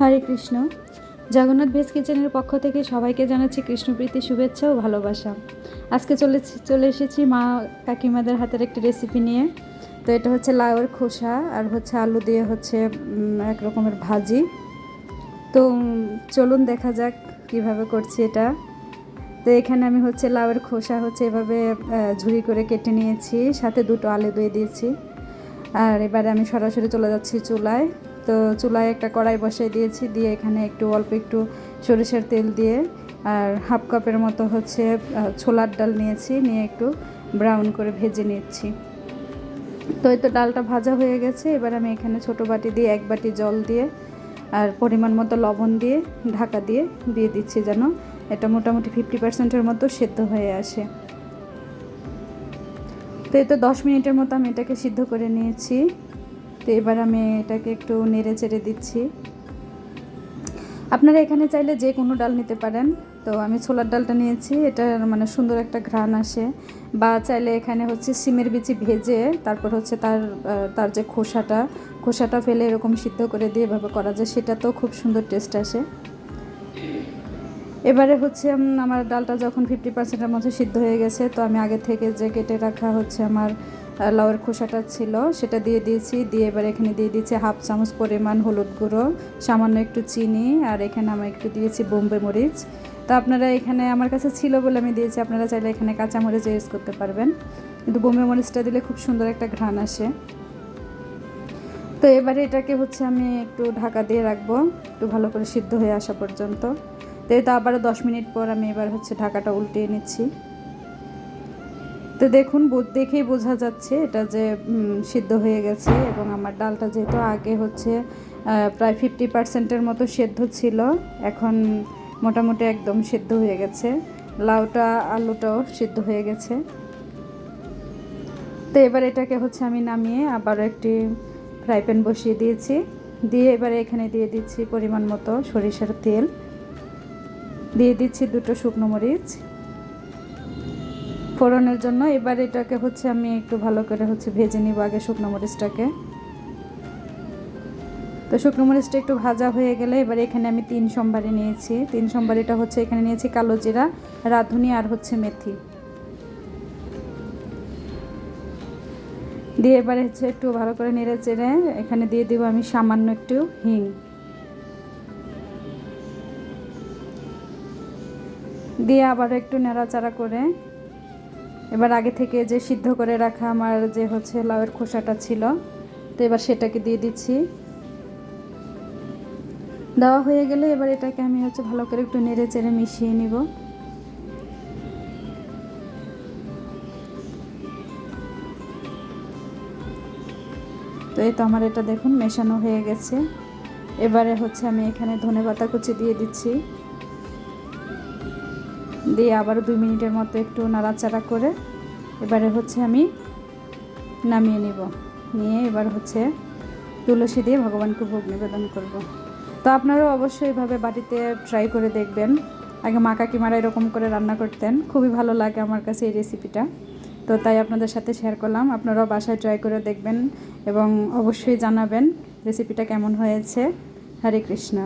হরে Krishna. Jagannath veg কিচেনের পক্ষ থেকে সবাইকে জানাচ্ছি কৃষ্ণপ্রীতি শুভেচ্ছা ও ভালোবাসা। আজকে চলে চলে এসেছি মা কাকিমাদের হাতের একটি রেসিপি নিয়ে। তো এটা হচ্ছে লাউয়ের খোসা আর হচ্ছে আলু দিয়ে হচ্ছে এক রকমের ভাজি। তো চলুন দেখা যাক কীভাবে করছি এটা। তো এখানে আমি হচ্ছে লাউয়ের খোসা হচ্ছে এভাবে ঝুড়ি করে কেটে নিয়েছি, সাথে দুটো আলু দিয়ে দিয়েছি। আর এবারে আমি সরাসরি চলে যাচ্ছি চুলায়। তো চুলায় একটা কড়াই বসাই দিয়েছি, দিয়ে এখানে একটু অল্প একটু সরিষার তেল দিয়ে আর হাফ কাপের মতো হচ্ছে ছোলার ডাল নিয়েছি, নিয়ে একটু ব্রাউন করে ভেজে নিচ্ছি। তো এই তো ডালটা ভাজা হয়ে গেছে, এবার আমি এখানে ছোট বাটি দিয়ে এক বাটি জল দিয়ে আর পরিমাণ মতো লবণ দিয়ে ঢাকা দিয়ে দিয়ে দিচ্ছি যেন এটা মোটামুটি ফিফটি পার্সেন্টের মতো সেদ্ধ হয়ে আসে। তো এই তো দশ মিনিটের মতো আমি এটাকে সিদ্ধ করে নিয়েছি। তো এবার আমি এটাকে একটু নেড়ে চেড়ে দিচ্ছি। আপনারা এখানে চাইলে যে কোনো ডাল নিতে পারেন। তো আমি ছোলার ডালটা নিয়েছি এটা মানে সুন্দর একটা ঘ্রাণ আসে। বা চাইলে এখানে হচ্ছে সিমের বিচি ভেজে, তারপর হচ্ছে তার তার যে খোসাটা খোসাটা ফেলে এরকম সিদ্ধ করে দিয়ে এভাবে করা যায় সেটা তো খুব সুন্দর টেস্ট আসে। এবারে হচ্ছে আমার ডালটা যখন ফিফটি পার্সেন্টের মতো সিদ্ধ হয়ে গেছে, তো আমি আগে থেকে যে কেটে রাখা হচ্ছে আমার লাউয়ের খোসাটা ছিল, সেটা দিয়ে দিয়েছি। দিয়ে এবার এখানে দিয়ে দিয়েছি হাফ চামচ পরিমাণ হলুদ গুঁড়ো, সামান্য একটু চিনি, আর এখানে আমি একটু দিয়েছি বোম্বে মরিচ। তো আপনারা এখানে আমার কাছে ছিল বলে আমি দিয়েছি, আপনারা চাইলে এখানে কাঁচা মরিচ ইউজ করতে পারবেন। কিন্তু বোম্বে মরিচটা দিলে খুব সুন্দর একটা ঘ্রাণ আসে। তো এবারে এটাকে হচ্ছে আমি একটু ঢাকা দিয়ে রাখব, একটু ভালো করে সিদ্ধ হয়ে আসা পর্যন্ত। তো এটা আবারও দশ মিনিট পর আমি এবার হচ্ছে ঢাকাটা উল্টিয়ে নিচ্ছি। তো দেখুন দেখেই বোঝা যাচ্ছে এটা যে সিদ্ধ হয়ে গেছে এবং আমার ডালটা যেহেতু আগে হচ্ছে প্রায় ফিফটি পার্সেন্টের মতো সেদ্ধ ছিল, এখন মোটামুটি একদম সিদ্ধ হয়ে গেছে। লাউটা, আলুটাও সিদ্ধ হয়ে গেছে। তো এবার এটাকে হচ্ছে আমি নামিয়ে আবারও একটি ফ্রাই প্যান বসিয়ে দিয়েছি। দিয়ে এবারে এখানে দিয়ে দিচ্ছি পরিমাণ মতো সরিষার তেল। দিয়ে দিচ্ছি দুটো শুকনো মরিচ। ফোড়নের জন্য। এবার এটাকে হচ্ছে আমি একটু ভালো করে হচ্ছে ভেজে নিব আগে শুকনো মরিচটাকে। তো শুকনো মরিচটা একটু ভাজা হয়ে গেলে এবার এখানে আমি তিন সোমবারি নিয়েছি। তিন সোমবারিটা হচ্ছে এখানে নিয়েছি কালো জিরা, রাঁধুনি আর হচ্ছে মেথি। দিয়ে এবারে হচ্ছে একটু ভালো করে নেড়ে চেড়ে এখানে দিয়ে দিব আমি সামান্য একটু হিং। দিয়ে আবার একটু নেড়াচাড়া করে এবার আগে থেকে যে সিদ্ধ করে রাখা আমার যে হচ্ছে লাউয়ের খোসাটা ছিল, তো এবার সেটাকে দিয়ে দিচ্ছি। দেওয়া হয়ে গেলে এবার এটাকে আমি হচ্ছে ভালো করে একটু নেড়ে চেড়ে মিশিয়ে নিব। তো এই তো আমার এটা দেখুন, মেশানো হয়ে গেছে। এবারে হচ্ছে আমি এখানে ধনে পাতা কুচি দিয়ে দিচ্ছি। দিয়ে আবারও দুই মিনিটের মতো একটু নাড়াচাড়া করে এবারে হচ্ছে আমি নামিয়ে নিব। নিয়ে এবার হচ্ছে তুলসী দিয়ে ভগবানকে ভোগ নিবেদন করব। তো আপনারাও অবশ্যই এভাবে বাড়িতে ট্রাই করে দেখবেন। আগে মা কাকিমারা এরকম করে রান্না করতেন। খুবই ভালো লাগে আমার কাছে এই রেসিপিটা তো তাই আপনাদের সাথে শেয়ার করলাম। আপনারাও বাসায় ট্রাই করে দেখবেন এবং অবশ্যই জানাবেন রেসিপিটা কেমন হয়েছে। হরে কৃষ্ণ।